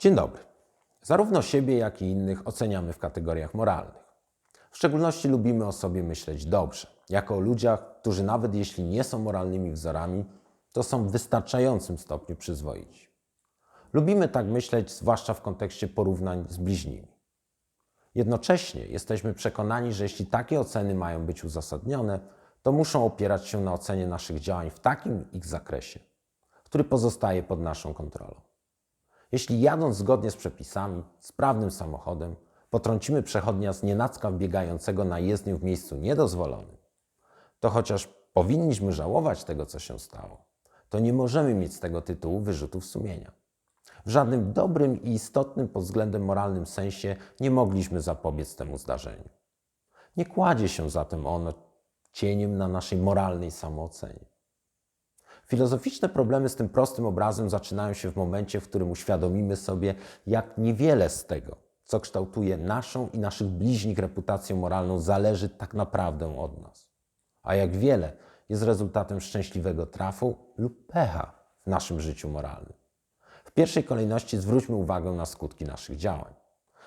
Dzień dobry. Zarówno siebie, jak i innych oceniamy w kategoriach moralnych. W szczególności lubimy o sobie myśleć dobrze, jako o ludziach, którzy nawet jeśli nie są moralnymi wzorami, to są w wystarczającym stopniu przyzwoici. Lubimy tak myśleć, zwłaszcza w kontekście porównań z bliźnimi. Jednocześnie jesteśmy przekonani, że jeśli takie oceny mają być uzasadnione, to muszą opierać się na ocenie naszych działań w takim ich zakresie, który pozostaje pod naszą kontrolą. Jeśli jadąc zgodnie z przepisami, sprawnym samochodem, potrącimy przechodnia z nienacka wbiegającego na jezdnię w miejscu niedozwolonym, to chociaż powinniśmy żałować tego, co się stało, to nie możemy mieć z tego tytułu wyrzutów sumienia. W żadnym dobrym i istotnym pod względem moralnym sensie nie mogliśmy zapobiec temu zdarzeniu. Nie kładzie się zatem ono cieniem na naszej moralnej samoocenie. Filozoficzne problemy z tym prostym obrazem zaczynają się w momencie, w którym uświadomimy sobie, jak niewiele z tego, co kształtuje naszą i naszych bliźnich reputację moralną, zależy tak naprawdę od nas, a jak wiele jest rezultatem szczęśliwego trafu lub pecha w naszym życiu moralnym. W pierwszej kolejności zwróćmy uwagę na skutki naszych działań.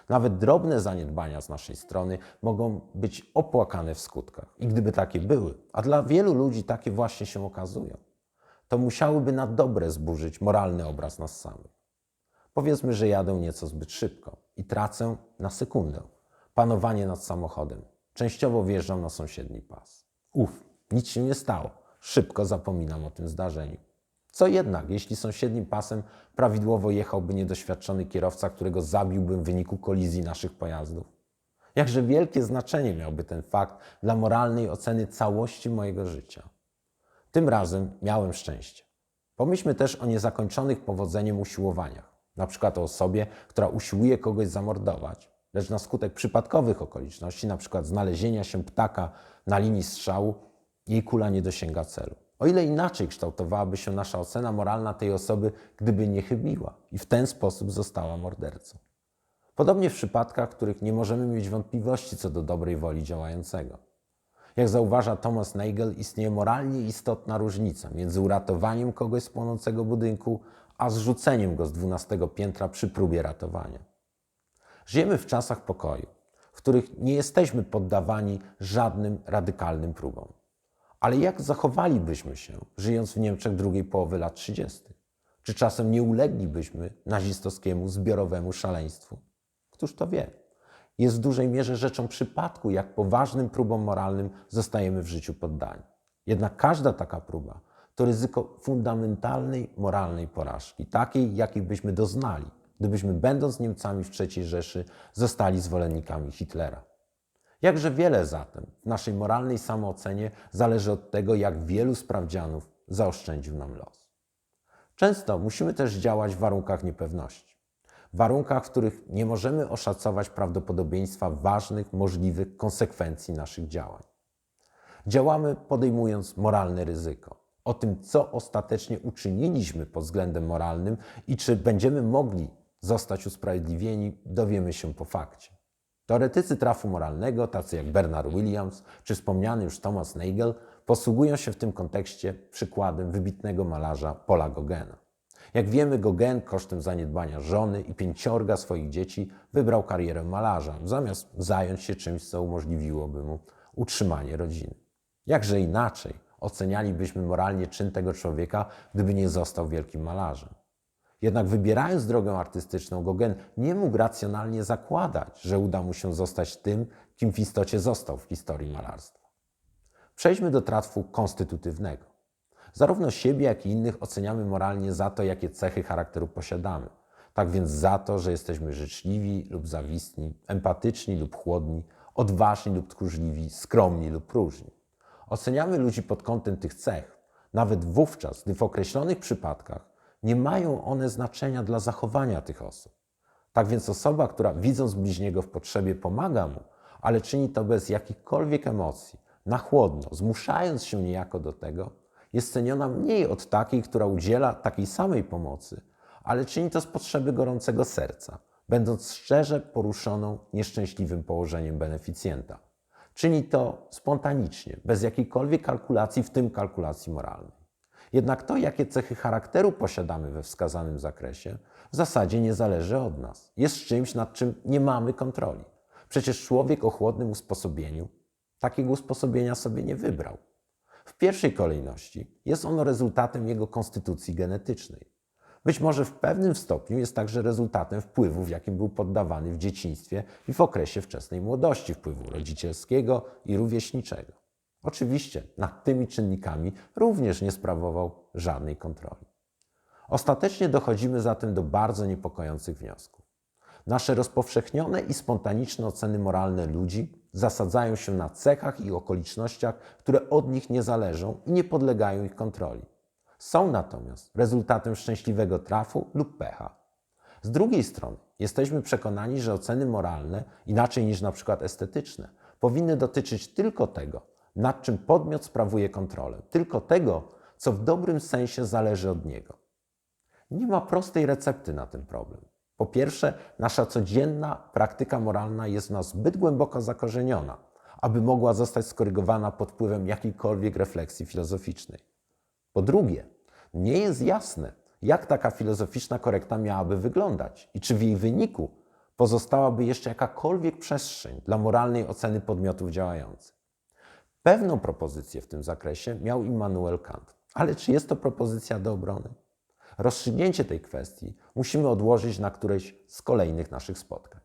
Nawet drobne zaniedbania z naszej strony mogą być opłakane w skutkach. I gdyby takie były, a dla wielu ludzi takie właśnie się okazują, to musiałyby na dobre zburzyć moralny obraz nas samych. Powiedzmy, że jadę nieco zbyt szybko i tracę na sekundę panowanie nad samochodem. Częściowo wjeżdżam na sąsiedni pas. Uf, nic się nie stało. Szybko zapominam o tym zdarzeniu. Co jednak, jeśli sąsiednim pasem prawidłowo jechałby niedoświadczony kierowca, którego zabiłbym w wyniku kolizji naszych pojazdów? Jakże wielkie znaczenie miałby ten fakt dla moralnej oceny całości mojego życia. Tym razem miałem szczęście. Pomyślmy też o niezakończonych powodzeniem usiłowaniach, na przykład o osobie, która usiłuje kogoś zamordować, lecz na skutek przypadkowych okoliczności, na przykład znalezienia się ptaka na linii strzału, jej kula nie dosięga celu. O ile inaczej kształtowałaby się nasza ocena moralna tej osoby, gdyby nie chybiła i w ten sposób została mordercą. Podobnie w przypadkach, w których nie możemy mieć wątpliwości co do dobrej woli działającego. Jak zauważa Thomas Nagel, istnieje moralnie istotna różnica między uratowaniem kogoś z płonącego budynku, a zrzuceniem go z 12 piętra przy próbie ratowania. Żyjemy w czasach pokoju, w których nie jesteśmy poddawani żadnym radykalnym próbom. Ale jak zachowalibyśmy się, żyjąc w Niemczech drugiej połowy lat 30? Czy czasem nie uleglibyśmy nazistowskiemu zbiorowemu szaleństwu? Któż to wie? Jest w dużej mierze rzeczą przypadku, jak poważnym próbom moralnym zostajemy w życiu poddani. Jednak każda taka próba to ryzyko fundamentalnej moralnej porażki, takiej, jakiej byśmy doznali, gdybyśmy, będąc Niemcami w III Rzeszy, zostali zwolennikami Hitlera. Jakże wiele zatem w naszej moralnej samoocenie zależy od tego, jak wielu sprawdzianów zaoszczędził nam los. Często musimy też działać w warunkach niepewności. Warunkach, w których nie możemy oszacować prawdopodobieństwa ważnych, możliwych konsekwencji naszych działań. Działamy podejmując moralne ryzyko. O tym, co ostatecznie uczyniliśmy pod względem moralnym i czy będziemy mogli zostać usprawiedliwieni, dowiemy się po fakcie. Teoretycy trafu moralnego, tacy jak Bernard Williams czy wspomniany już Thomas Nagel, posługują się w tym kontekście przykładem wybitnego malarza Paula Gogena. Jak wiemy, Gauguin kosztem zaniedbania żony i pięciorga swoich dzieci wybrał karierę malarza, zamiast zająć się czymś, co umożliwiłoby mu utrzymanie rodziny. Jakże inaczej ocenialibyśmy moralnie czyn tego człowieka, gdyby nie został wielkim malarzem. Jednak wybierając drogę artystyczną, Gauguin nie mógł racjonalnie zakładać, że uda mu się zostać tym, kim w istocie został w historii malarstwa. Przejdźmy do tratwu konstytutywnego. Zarówno siebie, jak i innych oceniamy moralnie za to, jakie cechy charakteru posiadamy. Tak więc za to, że jesteśmy życzliwi lub zawistni, empatyczni lub chłodni, odważni lub tchórzliwi, skromni lub próżni. Oceniamy ludzi pod kątem tych cech, nawet wówczas, gdy w określonych przypadkach nie mają one znaczenia dla zachowania tych osób. Tak więc osoba, która widząc bliźniego w potrzebie pomaga mu, ale czyni to bez jakichkolwiek emocji, na chłodno, zmuszając się niejako do tego, jest ceniona mniej od takiej, która udziela takiej samej pomocy, ale czyni to z potrzeby gorącego serca, będąc szczerze poruszoną nieszczęśliwym położeniem beneficjenta. Czyni to spontanicznie, bez jakiejkolwiek kalkulacji, w tym kalkulacji moralnej. Jednak to, jakie cechy charakteru posiadamy we wskazanym zakresie, w zasadzie nie zależy od nas. Jest czymś, nad czym nie mamy kontroli. Przecież człowiek o chłodnym usposobieniu takiego usposobienia sobie nie wybrał. W pierwszej kolejności jest ono rezultatem jego konstytucji genetycznej. Być może w pewnym stopniu jest także rezultatem wpływów, jakim był poddawany w dzieciństwie i w okresie wczesnej młodości, wpływu rodzicielskiego i rówieśniczego. Oczywiście nad tymi czynnikami również nie sprawował żadnej kontroli. Ostatecznie dochodzimy zatem do bardzo niepokojących wniosków. Nasze rozpowszechnione i spontaniczne oceny moralne ludzi zasadzają się na cechach i okolicznościach, które od nich nie zależą i nie podlegają ich kontroli. Są natomiast rezultatem szczęśliwego trafu lub pecha. Z drugiej strony, jesteśmy przekonani, że oceny moralne, inaczej niż na przykład estetyczne, powinny dotyczyć tylko tego, nad czym podmiot sprawuje kontrolę, tylko tego, co w dobrym sensie zależy od niego. Nie ma prostej recepty na ten problem. Po pierwsze, nasza codzienna praktyka moralna jest w nas zbyt głęboko zakorzeniona, aby mogła zostać skorygowana pod wpływem jakiejkolwiek refleksji filozoficznej. Po drugie, nie jest jasne, jak taka filozoficzna korekta miałaby wyglądać i czy w jej wyniku pozostałaby jeszcze jakakolwiek przestrzeń dla moralnej oceny podmiotów działających. Pewną propozycję w tym zakresie miał Immanuel Kant, ale czy jest to propozycja do obrony? Rozstrzygnięcie tej kwestii musimy odłożyć na któreś z kolejnych naszych spotkań.